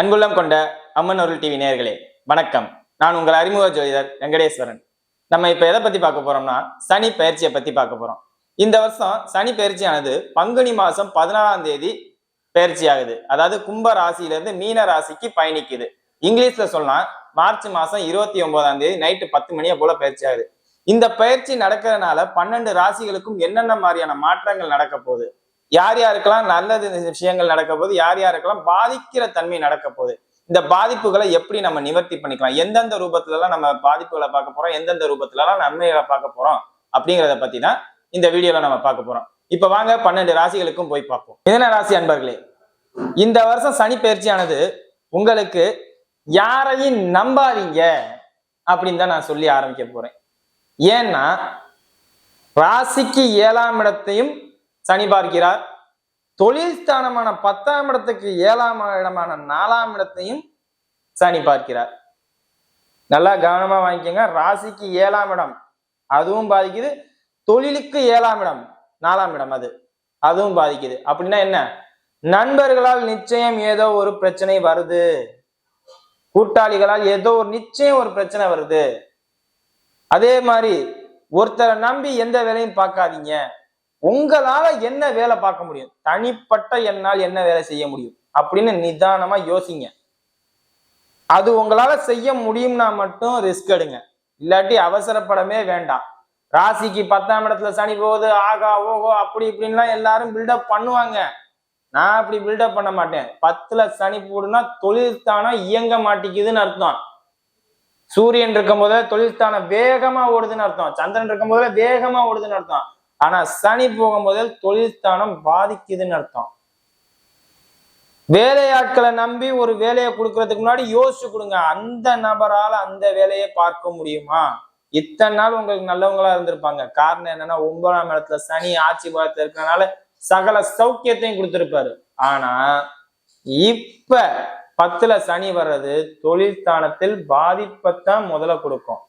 அன்புள்ளம் கொண்ட அம்மன் அருள் டிவி நேர்களே வணக்கம். நான் உங்கள் அறிமுக ஜோதிடர் வெங்கடேஸ்வரன். நம்ம இப்ப எதை பத்தி பார்க்க போறோம்னா சனி பயிற்சியை பத்தி பார்க்க போறோம். இந்த வருஷம் சனி பயிற்சியானது பங்குனி மாசம் பதினாலாம் தேதி பயிற்சி ஆகுது அதாவது கும்ப ராசியில இருந்து மீன ராசிக்கு பயணிக்குது. இங்கிலீஷ்ல சொன்னா மார்ச் மாசம் இருபத்தி ஒன்பதாம் தேதி நைட்டு பத்து மணியை போல பயிற்சி ஆகுது இந்த பயிற்சி நடக்கிறதுனால பன்னெண்டு ராசிகளுக்கும் என்னென்ன மாதிரியான மாற்றங்கள் நடக்க போகுது? யார் யாருக்கெல்லாம் நல்லது இந்த விஷயங்கள் நடக்க போகுது யார் யாருக்கெல்லாம் பாதிக்கிற தன்மை நடக்க போகுது இந்த பாதிப்புகளை எப்படி நம்ம நிவர்த்தி பண்ணிக்கலாம் எந்தெந்த ரூபத்துல எல்லாம் நம்ம பாதிப்புகளை பார்க்க போறோம் எந்தெந்த ரூபத்துல எல்லாம் நன்மைகளை பார்க்க போறோம் அப்படிங்கிறத பத்தி தான் இந்த வீடியோல நம்ம பார்க்க போறோம். இப்ப வாங்க பன்னெண்டு ராசிகளுக்கும் போய் பார்ப்போம். மிதன ராசி அன்பர்களே இந்த வருஷம் சனி பயிற்சியானது உங்களுக்கு யாரையும் நம்பாதீங்க அப்படின்னு தான் நான் சொல்லி ஆரம்பிக்க போறேன். ஏன்னா ராசிக்கு ஏழாம் இடத்தையும் சனி பார்க்கிறார். தொழில் ஸ்தானமான பத்தாம் இடத்துக்கு ஏழாம் இடமான நாலாம் இடத்தையும் சனி பார்க்கிறார். நல்லா கவனமா வாங்கிக்கோங்க. ராசிக்கு ஏழாம் இடம். அதுவும் பாதிக்குது. தொழிலுக்கு ஏழாம் இடம். நாலாம் இடம் அது. அதுவும் பாதிக்குது. அப்படின்னா என்ன? நண்பர்களால் நிச்சயம் ஏதோ ஒரு பிரச்சனை வருது. கூட்டாளிகளால் ஏதோ ஒரு நிச்சயம் ஒரு பிரச்சனை வருது. அதே மாதிரி ஒருத்தரை நம்பி எந்த வேலையும் பார்க்காதீங்க. உங்களால என்ன வேலை பார்க்க முடியும்? தனிப்பட்ட என்னால் என்ன வேலை செய்ய முடியும்? அப்படின்னு நிதானமா யோசிங்க. அது உங்களால செய்ய முடியும்னா மட்டும் ரிஸ்க் எடுங்க. இல்லாட்டி அவசரப்படமே வேண்டாம். ராசிக்கு பத்தாம் இடத்துல சனி போகுது ஆகா ஓஹோ அப்படி இப்படின்லாம் எல்லாரும் பில்டப் பண்ணுவாங்க. நான் அப்படி பில்டப் பண்ண மாட்டேன். பத்துல சனி போடுனா தொழில்தானம் இயங்க மாட்டேங்குதுன்னு அர்த்தம். சூரியன் இருக்கும் போதே தொழில்தானம் வேகமா ஓடுதுன்னு அர்த்தம். சந்திரன் இருக்கும் போதே வேகமா ஓடுதுன்னு அர்த்தம். ஆனா சனி போகும்போது தொழில் ஸ்தானம் பாதிக்குதுன்னு அர்த்தம். வேலையாட்களை நம்பி ஒரு வேலையை கொடுக்கறதுக்கு முன்னாடி யோசிச்சு கொடுங்க. அந்த நபரால அந்த வேலையை பார்க்க முடியுமா? இத்தனை நாள் உங்களுக்கு நல்லவங்களா இருந்திருப்பாங்க. காரணம் என்னன்னா ஒன்பதாம் இடத்துல சனி ஆட்சி பாலத்துல இருக்கறனால சகல சௌக்கியத்தையும் கொடுத்திருப்பாரு. ஆனா இப்ப பத்துல சனி வர்றது தொழில் ஸ்தானத்தில் பாதிப்பைத்தான் முதல்ல கொடுக்கும்.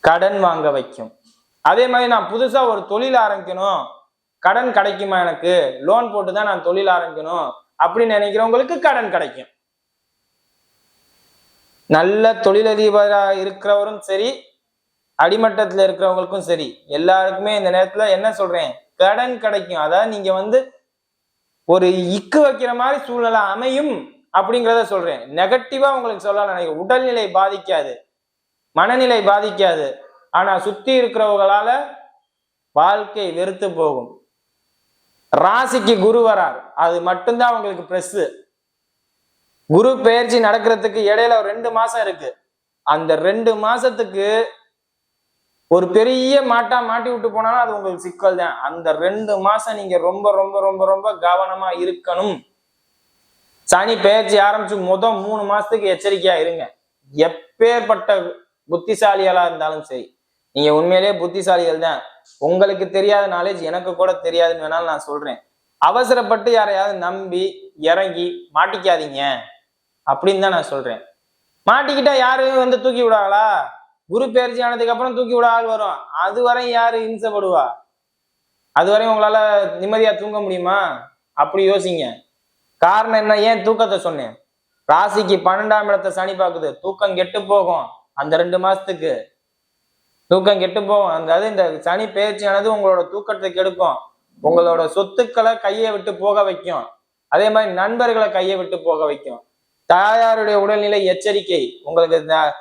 கடன் வாங்க வைக்கும். அதே மாதிரி நான் புதுசாக ஒரு தொழில் ஆரம்பிக்கணும். கடன் கிடைக்குமா எனக்கு? லோன் போட்டு தான் நான் தொழில் ஆரம்பிக்கணும். அப்படின்னு நினைக்கிறவங்களுக்கு கடன் கிடைக்கும். நல்ல தொழிலதிபராக இருக்கிறவரும் சரி அடிமட்டத்தில் இருக்கிறவங்களுக்கும் சரி எல்லாருக்குமே இந்த நேரத்தில் என்ன சொல்றேன்? கடன் கிடைக்கும். அதாவது நீங்க வந்து ஒரு இக்கு வைக்கிற மாதிரி சூழ்நிலை அமையும் அப்படிங்கிறத சொல்றேன். நெகட்டிவா உங்களுக்கு சொல்ல நினைக்க உடல்நிலை பாதிக்காது. மனநிலை பாதிக்காது. ஆனா சுத்தி இருக்கிறவங்களால வாழ்க்கை வெறுத்து போகும். ராசிக்கு குரு வரார். அது மட்டும்தான் உங்களுக்கு ப்ரெஸ்ஸு குரு பெயர்ச்சி நடக்கிறதுக்கு இடையில ஒரு ரெண்டு மாசம் இருக்கு. அந்த ரெண்டு மாசத்துக்கு ஒரு பெரிய மாட்டா மாட்டி விட்டு போனாலும் அது உங்களுக்கு சிக்கல் தான். அந்த ரெண்டு மாசம் நீங்க ரொம்ப ரொம்ப ரொம்ப ரொம்ப கவனமா இருக்கணும். சனி பெயர்ச்சி ஆரம்பிச்சு மொதல் மூணு மாசத்துக்கு எச்சரிக்கையா இருங்க. எப்பேற்பட்ட புத்திசாலிகளா இருந்தாலும் சரி. நீங்க உண்மையிலேயே புத்திசாலிகள் தான் உங்களுக்கு தெரியாத நாலேஜ் எனக்கு கூட தெரியாதுன்னு வேணாலும் நான் சொல்றேன். அவசரப்பட்டு யாரையாவது நம்பி இறங்கி மாட்டிக்காதீங்க. அப்படின்னு தான் நான் சொல்றேன். மாட்டிக்கிட்டா யாரும் வந்து தூக்கி விடாங்களா குரு பயிற்சி ஆனதுக்கு அப்புறம் தூக்கி விட ஆள் வரும். அது வரையும் யாரு இம்சப்படுவா? அது வரையும் உங்களால நிம்மதியா தூங்க முடியுமா? அப்படி யோசிங்க. காரணம் என்ன? ஏன் தூக்கத்தை சொன்னேன்? ராசிக்கு பன்னெண்டாம் இடத்தை சனி பார்க்குது. தூக்கம் கெட்டு போகும். அந்த ரெண்டு மாசத்துக்கு. தூக்கம் கெட்டு போகும். அதாவது இந்த சனி பயிற்சியானது உங்களோட தூக்கத்தை கெடுக்கும். உங்களோட சொத்துக்களை கையை விட்டு போக வைக்கும். அதே மாதிரி நண்பர்களை கையை விட்டு போக வைக்கும். தாயாருடைய உடல்நிலை எச்சரிக்கை. உங்களுக்கு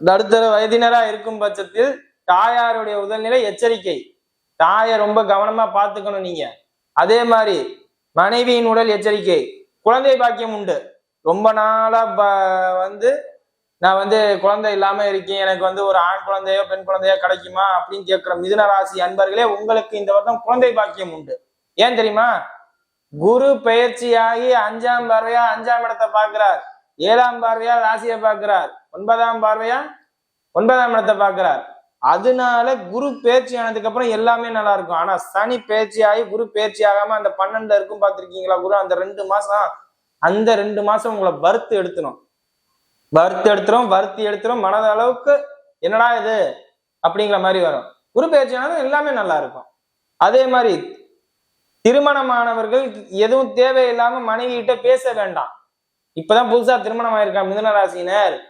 நடுத்தர வயதினரா இருக்கும் பட்சத்தில் தாயாருடைய உடல்நிலை எச்சரிக்கை. தாயை ரொம்ப கவனமா பார்த்துக்கணும் நீங்க. அதே மாதிரி மனைவியின் உடல் எச்சரிக்கை. குழந்தை பாக்கியம் உண்டு. ரொம்ப நாளா ப- வந்து நான் வந்து குழந்தை இல்லாம இருக்கேன். எனக்கு வந்து ஒரு ஆண் குழந்தையோ பெண் குழந்தையோ கிடைக்குமா அப்படின்னு கேட்கிற மிதுன ராசி அன்பர்களே உங்களுக்கு இந்த வருடம் குழந்தை பாக்கியம் உண்டு. ஏன் தெரியுமா? குரு பயிற்சியாகி அஞ்சாம் பார்வையா அஞ்சாம் இடத்தை பார்க்கிறார். ஏழாம் பார்வையா ராசியை பார்க்கிறார். ஒன்பதாம் பார்வையா ஒன்பதாம் இடத்தை பார்க்கிறார். அதனால குரு பேச்சு ஆனதுக்கு அப்புறம் எல்லாமே நல்லா இருக்கும். ஆனா சனி பேச்சு ஆகி குரு பேச்சு ஆகாம அந்த பன்னெண்டுல இருக்கும் பார்த்திருக்கீங்களா குரு? அந்த ரெண்டு மாசம் அந்த ரெண்டு மாசம் உங்களை வறுத்து எடுத்தணும் வறுத்து எடுத்துரும் வறுத்தி எடுத்துரும் மனத அளவுக்கு என்னடா இது? அப்படிங்கிற மாதிரி வரும். குரு பேச்சினாலும் எல்லாமே நல்லா இருக்கும். அதே மாதிரி திருமணமானவர்கள் எதுவும் தேவையில்லாம மனைவி கிட்ட பேச வேண்டாம். இப்பதான் புதுசா திருமணம் ஆயிருக்கா மிதுன ராசினர்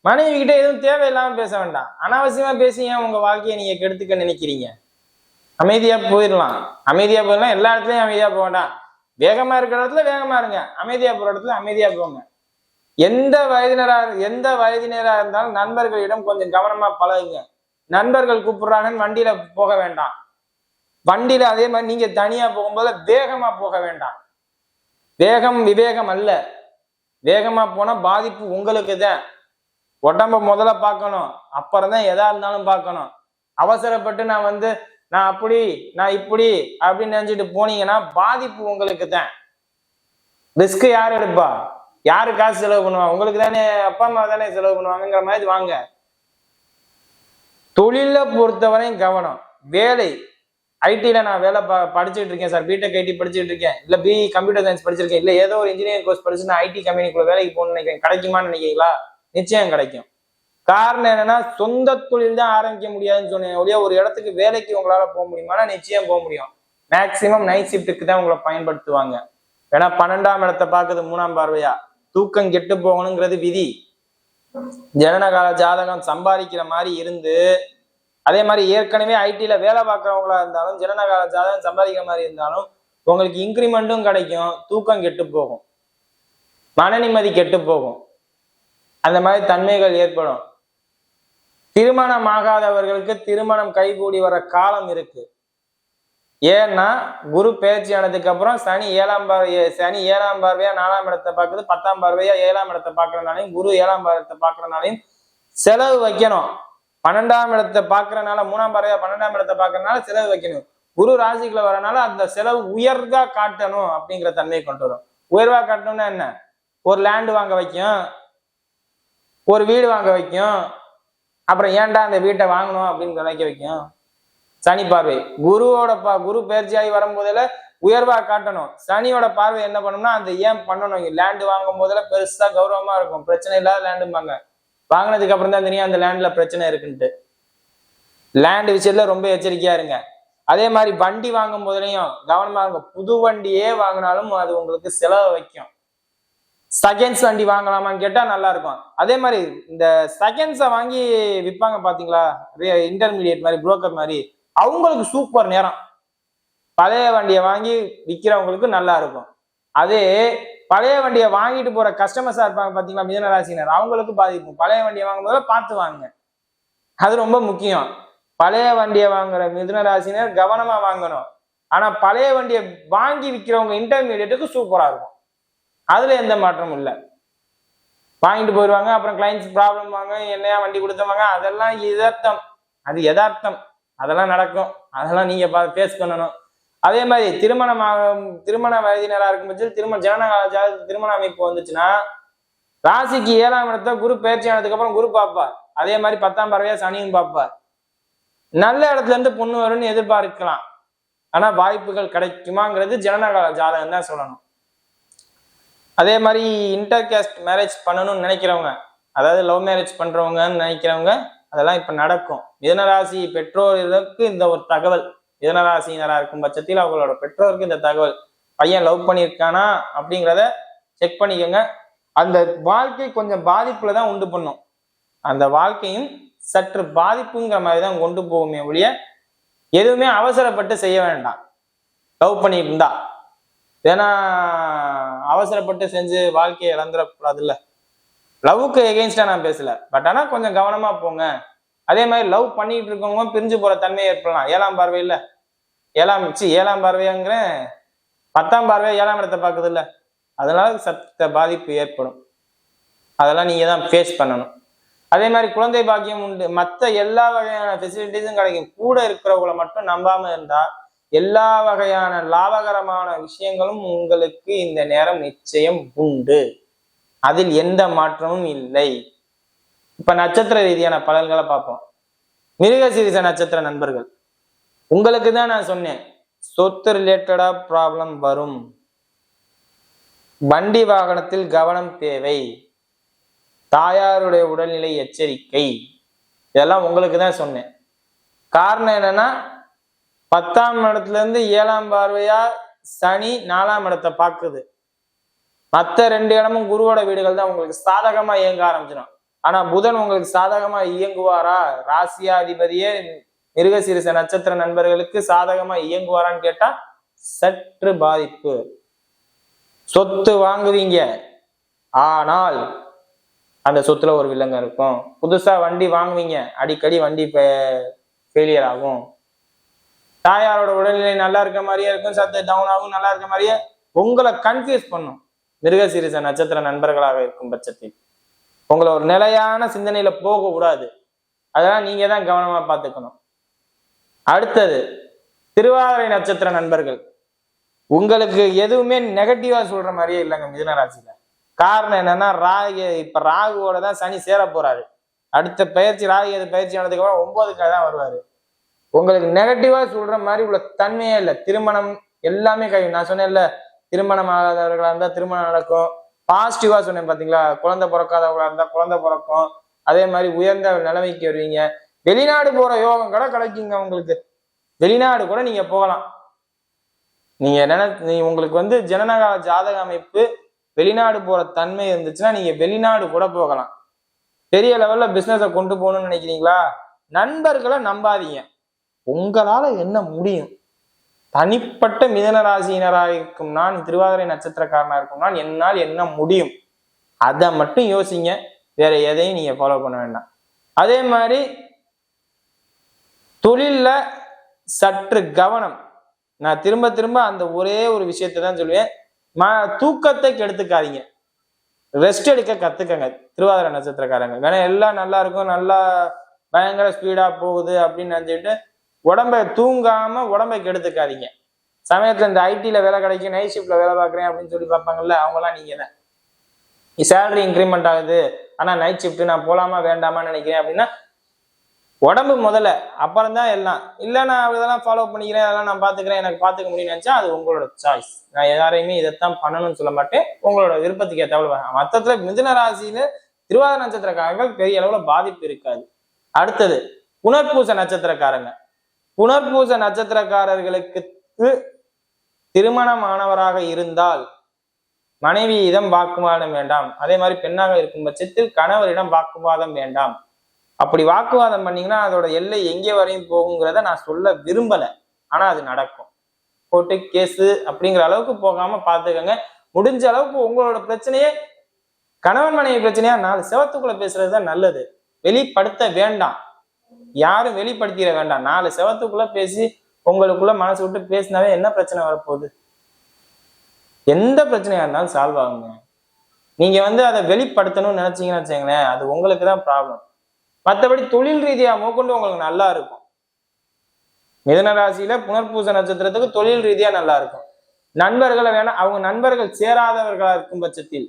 மனைவி கிட்ட எதுவும் தேவையில்லாம பேச வேண்டாம். அனாவசியமா பேசி ஏன் உங்க வாழ்க்கையை நீங்க கெடுத்துக்க நினைக்கிறீங்க? அமைதியா போயிடலாம். அமைதியா போயிடலாம். எல்லா இடத்துலயும் அமைதியா போக வேண்டாம். வேகமா இருக்கிற இடத்துல வேகமா இருங்க. அமைதியா போற இடத்துல அமைதியா போங்க. எந்த வயதினரா எந்த வயதினராக இருந்தாலும் நண்பர்களிடம் கொஞ்சம் கவனமா பழகுங்க. நண்பர்கள் கூப்பிடுறாங்கன்னு வண்டியில போக வேண்டாம். வண்டியில அதே மாதிரி நீங்க தனியா போகும்போது வேகமா போக வேண்டாம். வேகம் விவேகம் அல்ல. வேகமா போனா பாதிப்பு உங்களுக்கு தான். உடம்ப முதல்ல பார்க்கணும். அப்புறம் தான் எதா இருந்தாலும் பார்க்கணும். அவசரப்பட்டு நான் வந்து நான் அப்படி நான் இப்படி அப்படின்னு நினைச்சிட்டு போனீங்கன்னா பாதிப்பு உங்களுக்கு தான். ரிஸ்க் யார் எடுப்பா? யாரு காசு செலவு பண்ணுவாங்க உங்களுக்கு தானே அப்பா அம்மா தானே செலவு பண்ணுவாங்கங்கிற மாதிரி வாங்க. தொழில பொறுத்தவரையும் கவனம். வேலை. ஐடில நான் வேலை ப படிச்சுட்டு இருக்கேன் சார். பிடெக் ஐடி படிச்சுட்டு இருக்கேன். இல்ல பி கம்ப்யூட்டர் சயின்ஸ் படிச்சிருக்கேன். இல்ல ஏதோ ஒரு இன்ஜினியரிங் கோர்ஸ் படிச்சு நான் ஐடி கம்பெனிக்குள்ள வேலைக்கு போகணும்னு நினைக்கிறேன். கிடைக்குமான்னு நினைக்கிறீங்களா? நிச்சயம் கிடைக்கும். காரணம் என்னன்னா சொந்த தொழில் தான் ஆரம்பிக்க முடியாதுன்னு சொன்னேன். ஒழிய ஒரு இடத்துக்கு வேலைக்கு உங்களால போக முடியுமானா நிச்சயம் போக முடியும். மேக்சிமம் நைட் ஷிஃப்ட்டுக்கு தான் உங்களை பயன்படுத்துவாங்க. ஏன்னா பன்னெண்டாம் இடத்தை பார்க்குது மூணாம் பார்வையா? தூக்கம் கெட்டு போகணுங்கிறது விதி. ஜனனகால ஜாதகம் சம்பாதிக்கிற மாதிரி இருந்து அதே மாதிரி ஏற்கனவே ஐடில வேலை பார்க்குறவங்களா இருந்தாலும் ஜனனகால ஜாதகம் சம்பாதிக்கிற மாதிரி இருந்தாலும் உங்களுக்கு இன்க்ரிமெண்ட்டும் கிடைக்கும் தூக்கம் கெட்டு போகும். மன நிம்மதி கெட்டு போகும். அந்த மாதிரி தன்மைகள் ஏற்படும். திருமணம் ஆகாதவர்களுக்கு திருமணம் கைகூடி வர காலம் இருக்கு. ஏன்னா குரு பயிற்சி ஆனதுக்கு அப்புறம் சனி ஏழாம் பார்வை சனி ஏழாம் பார்வையா நாலாம் இடத்தை பார்க்குது பத்தாம் பார்வையா ஏழாம் இடத்தை பார்க்கறனாலையும் குரு ஏழாம் இடத்தை பார்க்கறனாலையும் செலவு வைக்கணும். பன்னெண்டாம் இடத்தை பார்க்கறனால மூணாம் பார்வையா பன்னெண்டாம் இடத்தை பார்க்கறனால செலவு வைக்கணும். குரு ராசிக்குள்ள வரனால அந்த செலவு உயர்வா காட்டணும் அப்படிங்கிற தன்மையை கொண்டு வரும். உயர்வா காட்டணும்னா என்ன? ஒரு லேண்டு வாங்க வைக்கும். ஒரு வீடு வாங்க வைக்கும். அப்புறம் ஏன்டா அந்த வீட்டை வாங்கணும் அப்படின்னு நினைக்க வைக்கும். சனி பார்வை. குருவோட பா குரு பயிற்சியாகி வரும்போதுல உயர்வா காட்டணும். சனியோட பார்வை என்ன பண்ணணும்னா அந்த ஏன் பண்ணணும்? லேண்டு வாங்கும் போதுல பெருசா கௌரவமா இருக்கும். பிரச்சனை இல்லாத லேண்டும்பாங்க வாங்கினதுக்கு அப்புறம் தான் தெரியும் அந்த லேண்ட்ல பிரச்சனை இருக்குன்ட்டு. லேண்ட் விஷயத்துல ரொம்ப எச்சரிக்கையா இருங்க. அதே மாதிரி வண்டி வாங்கும் போதுலையும் கவனமா இருங்க. புது வண்டியே வாங்கினாலும் அது உங்களுக்கு செலவு வைக்கும். செகண்ட்ஸ் வண்டி வாங்கலாமான்னு கேட்டா நல்லா இருக்கும். அதே மாதிரி இந்த செகண்ட்ஸை வாங்கி விற்பாங்க பாத்தீங்களா? இன்டர்மீடியட் மாதிரி புரோக்கர் மாதிரி. அவங்களுக்கு சூப்பர் நேரம். பழைய வண்டியை வாங்கி விற்கிறவங்களுக்கு நல்லா இருக்கும். அதே பழைய வண்டியை வாங்கிட்டு போற கஸ்டமர்ஸா இருப்பாங்க பாத்தீங்களா? மிதனராசினர் அவங்களுக்கு பாதிக்கும் பழைய வண்டியை வாங்கும்போது பார்த்து வாங்க. அது ரொம்ப முக்கியம். பழைய வண்டியை வாங்குற மிதுனராசினர் கவனமா வாங்கணும். ஆனா பழைய வண்டியை வாங்கி விற்கிறவங்க இன்டர்மீடியட்டுக்கு சூப்பரா இருக்கும். அதுல எந்த மாற்றமும் இல்லை. வாங்கிட்டு போயிடுவாங்க அப்புறம் கிளைண்ட்ஸ் ப்ராப்ளம் வாங்க என்னையா வண்டி கொடுத்தவங்க அதெல்லாம் எதார்த்தம் அது எதார்த்தம் அதெல்லாம் நடக்கும். அதெல்லாம் நீங்க ஃபேஸ் பண்ணணும் அதே மாதிரி திருமணம் ஆகும் திருமண வயதினராக இருக்கும் பட்சத்தில் திருமண ஜனனகால திருமண அமைப்பு வந்துச்சுன்னா ராசிக்கு ஏழாம் இடத்த குரு பயிற்சி ஆனதுக்கு அப்புறம் குரு பார்ப்பார். அதே மாதிரி பத்தாம் பறவையா சனியும் பார்ப்பார். நல்ல இடத்துல இருந்து பொண்ணு வரும்னு எதிர்பார்க்கலாம். ஆனா வாய்ப்புகள் கிடைக்குமாங்கிறது ஜனனகால ஜாதகம் தான் சொல்லணும். அதே மாதிரி இன்டர் கேஸ்ட் மேரேஜ் பண்ணணும்னு நினைக்கிறவங்க அதாவது லவ் மேரேஜ் பண்றவங்கன்னு நினைக்கிறவங்க அதெல்லாம் இப்ப நடக்கும். மிதனராசி பெற்றோருக்கு இந்த ஒரு தகவல். மிதனராசினரா இருக்கும் பட்சத்தில் அவங்களோட பெற்றோருக்கு இந்த தகவல். பையன் லவ் பண்ணியிருக்கானா அப்படிங்கிறத செக் பண்ணிக்கோங்க. அந்த வாழ்க்கை கொஞ்சம் பாதிப்புல தான் உண்டு பண்ணும். அந்த வாழ்க்கையும் சற்று பாதிப்புங்கிற மாதிரி தான் கொண்டு போகுமே ஒழிய எதுவுமே அவசரப்பட்டு செய்ய வேண்டாம். லவ் பண்ணிட்டு இருந்தா. ஏன்னா அவசரப்பட்டு செஞ்சு வாழ்க்கையை இழந்துடக்கூடாதுல்ல. லவ்வுக்கு எகெயின்ஸ்டா நான் பேசல. பட் ஆனா கொஞ்சம் கவனமா போங்க. அதே மாதிரி லவ் பண்ணிட்டு இருக்கவங்க பிரிஞ்சு போற தன்மை ஏற்படலாம். ஏழாம் பார்வை இல்ல ஏழாம் சி ஏழாம் பார்வையாங்கிறேன் பத்தாம் பார்வை ஏழாம் இடத்தை பார்க்குது இல்ல அதனால சத்த பாதிப்பு ஏற்படும். அதெல்லாம் நீங்க தான் ஃபேஸ் பண்ணணும். அதே மாதிரி குழந்தை பாக்கியம் உண்டு. மற்ற எல்லா வகையான ஃபெசிலிட்டிஸும் கிடைக்கும். கூட இருக்கிறவங்கள மட்டும் நம்பாம இருந்தா எல்லா வகையான லாபகரமான விஷயங்களும் உங்களுக்கு இந்த நேரம் நிச்சயம் உண்டு. அதில் எந்த மாற்றமும் இல்லை. இப்ப நட்சத்திர ரீதியான பலன்களை பார்ப்போம். மிருகசீரிச நட்சத்திர நண்பர்கள் உங்களுக்கு தான் நான் சொன்னேன் சொத்து ரிலேட்டடா ப்ராப்ளம் வரும். வண்டி வாகனத்தில் கவனம் தேவை. தாயாருடைய உடல்நிலை எச்சரிக்கை. இதெல்லாம் உங்களுக்கு தான் சொன்னேன். காரணம் என்னன்னா பத்தாம் இடத்துல இருந்து ஏழாம் பார்வையா சனி நாலாம் இடத்தை பார்க்குது. மற்ற ரெண்டு இடமும் குருவோட வீடுகள் தான் உங்களுக்கு சாதகமா இயங்க ஆரம்பிச்சிடும். ஆனா புதன் உங்களுக்கு சாதகமா இயங்குவாரா? ராசியாதிபதியே மிருகசீரிச நட்சத்திர நண்பர்களுக்கு சாதகமா இயங்குவாரான்னு கேட்டா சற்று பாதிப்பு. சொத்து வாங்குவீங்க. ஆனால் அந்த சொத்துல ஒரு வில்லங்க இருக்கும். புதுசா வண்டி வாங்குவீங்க. அடிக்கடி வண்டி ஃபெயிலியர் ஆகும். தாயாரோட உடல்நிலை நல்லா இருக்க மாதிரியே இருக்கும். சத்து டவுன் ஆகும் நல்லா இருக்க மாதிரியே. உங்களை கன்ஃபியூஸ் பண்ணும். மிருகசீரிச நட்சத்திர நண்பர்களாக இருக்கும் பட்சத்தில் உங்களை ஒரு நிலையான சிந்தனையில போக கூடாது அதெல்லாம் நீங்க தான் கவனமா பார்த்துக்கணும். அடுத்தது திருவாதிரை நட்சத்திர நண்பர்கள். உங்களுக்கு எதுவுமே நெகட்டிவா சொல்ற மாதிரியே இல்லைங்க மிதுன ராசியில. காரணம் என்னன்னா ராகு இப்ப ராகுவோட தான் சனி சேர போறாரு. அடுத்த பயிற்சி ராகு எது பயிற்சி ஆனதுக்கு அப்புறம் ஒன்பதுக்காக தான் வருவாரு. உங்களுக்கு நெகட்டிவா சொல்ற மாதிரி உள்ள தன்மையே இல்லை. திருமணம் எல்லாமே கை நான் சொன்னேன்ல திருமணம் ஆகாதவர்களாக இருந்தால் திருமணம் நடக்கும். பாசிட்டிவாக சொன்னேன் பார்த்தீங்களா குழந்தை பிறக்காதவர்களாக இருந்தால் குழந்தை பிறக்கும். அதே மாதிரி உயர்ந்த நிலைமைக்கு வருவீங்க. வெளிநாடு போகிற யோகம் கூட கிடைக்குங்க உங்களுக்கு. வெளிநாடு கூட நீங்கள் போகலாம். நீங்கள் நினை நீ உங்களுக்கு வந்து ஜனநகால ஜாதக அமைப்பு வெளிநாடு போகிற தன்மை இருந்துச்சுன்னா நீங்கள் வெளிநாடு கூட போகலாம். பெரிய லெவலில் பிஸ்னஸை கொண்டு போகணும்னு நினைக்கிறீங்களா? நண்பர்களை நம்பாதீங்க. உங்களால் என்ன முடியும்? தனிப்பட்ட மிதன ராசியினராக இருக்கும் நான் திருவாதிரை நட்சத்திரக்காரனாக இருக்கும் நான் என்னால் என்ன முடியும்? அதை மட்டும் யோசிங்க. வேற எதையும் நீங்க ஃபாலோ பண்ண வேண்டாம். அதே மாதிரி தொழில்ல சற்று கவனம். நான் திரும்ப திரும்ப அந்த ஒரே ஒரு விஷயத்தை தான் சொல்லுவேன். ம தூக்கத்தை கெடுத்துக்காதீங்க. ரெஸ்ட் எடுக்க கத்துக்கங்க திருவாதிரை நட்சத்திரக்காரங்க. வேணா எல்லாம் நல்லா இருக்கும் நல்லா பயங்கர ஸ்பீடா போகுது அப்படின்னு நினைச்சிட்டு உடம்ப தூங்காம உடம்பை கெடுத்துக்காதீங்க. சமயத்துல இந்த ஐடியில் வேலை கிடைக்கும் நைட் ஷிப்ட்ல வேலை பார்க்குறேன் அப்படின்னு சொல்லி பார்ப்பாங்கல்ல அவங்கலாம் நீங்க தான் சேலரி இன்க்ரிமெண்ட் ஆகுது ஆனா நைட் ஷிஃப்ட் நான் போலாமா வேண்டாமான்னு நினைக்கிறேன் அப்படின்னா உடம்பு முதல்ல அப்புறம் தான் எல்லாம். இல்லை நான் இதெல்லாம் ஃபாலோ பண்ணிக்கிறேன் அதெல்லாம் நான் பார்த்துக்கிறேன் எனக்கு பார்த்துக்க முடியும்னு நினச்சா அது உங்களோட சாய்ஸ் நான் யாரையுமே இதைத்தான் பண்ணணும்னு சொல்ல மாட்டேன். உங்களோட விருப்பத்துக்கு ஏற்றாவில் மொத்தத்துல மிதுன ராசியில திருவாதிர நட்சத்திரக்காரங்கள் பெரிய அளவுல பாதிப்பு இருக்காது. அடுத்தது புனர்பூச நட்சத்திரக்காரங்க. புனர்பூச நட்சத்திரக்காரர்களுக்கு திருமணமானவராக இருந்தால் மனைவியிடம் வாக்குவாதம் வேண்டாம். அதே மாதிரி பெண்ணாக இருக்கும் பட்சத்தில் கணவரிடம் வாக்குவாதம் வேண்டாம். அப்படி வாக்குவாதம் பண்ணீங்கன்னா அதோட எல்லை எங்கே வரையும் போகுங்கிறத நான் சொல்ல விரும்பல. ஆனா அது நடக்கும். கோர்ட்டு கேஸு அப்படிங்கிற அளவுக்கு போகாம பார்த்துக்கோங்க. முடிஞ்ச அளவுக்கு உங்களோட பிரச்சனையே கணவன் மனைவி பிரச்சனையா? நாலு செவத்துக்குள்ள பேசுறது தான் நல்லது. வெளிப்படுத்த வேண்டாம். யாரும் வெளிப்படுத்திட வேண்டாம். நாலு செவத்துக்குள்ள பேசி உங்களுக்குள்ள மனசு விட்டு பேசினாவே என்ன பிரச்சனை வரப்போகுது? எந்த பிரச்சனையா இருந்தாலும் சால்வ் ஆகுங்க. நீங்க வந்து அதை வெளிப்படுத்தணும்னு நினைச்சீங்கன்னு வச்சுங்களேன் அது உங்களுக்கு தான் ப்ராப்ளம் மற்றபடி தொழில் ரீதியா மூக்கொண்டு உங்களுக்கு நல்லா இருக்கும். மிதன ராசியில புனர்பூச நட்சத்திரத்துக்கு தொழில் ரீதியா நல்லா இருக்கும். நண்பர்களை வேணா அவங்க நண்பர்கள் சேராதவர்களா இருக்கும் பட்சத்தில்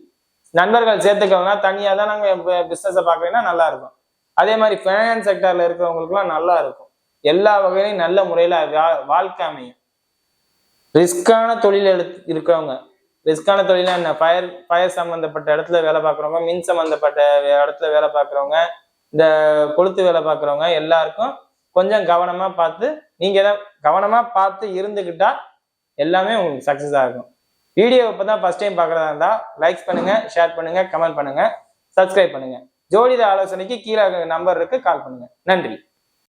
நண்பர்கள் சேர்த்துக்கலன்னா தனியா தான் நாங்க பிசினஸை பாக்குறீங்கன்னா நல்லா இருக்கும். அதே மாதிரி ஃபைனான்ஸ் செக்டர்ல இருக்கிறவங்களுக்குலாம் நல்லா இருக்கும். எல்லா வகையிலையும் நல்ல முறையில வாழ்க்கை அமையும். ரிஸ்கான தொழில் எடுத்து இருக்கிறவங்க ரிஸ்கான தொழிலாம் என்ன? ஃபயர் ஃபயர் சம்மந்தப்பட்ட இடத்துல வேலை பார்க்குறவங்க மின் சம்மந்தப்பட்ட இடத்துல வேலை பார்க்குறவங்க இந்த கொளுத்து வேலை பார்க்குறவங்க எல்லாருக்கும் கொஞ்சம் கவனமாக பார்த்து நீங்கள் தான் கவனமாக பார்த்து இருந்துக்கிட்டா எல்லாமே உங்களுக்கு சக்ஸஸ் ஆகும் வீடியோ இப்போ தான் ஃபர்ஸ்ட் டைம் பார்க்குறதா இருந்தால் லைக்ஸ் பண்ணுங்கள் ஷேர் பண்ணுங்கள் கமெண்ட் பண்ணுங்கள் சப்ஸ்கிரைப் பண்ணுங்கள் ஜோதிட ஆலோசனைக்கு கீழே நம்பர் இருக்கு. கால் பண்ணுங்க. நன்றி.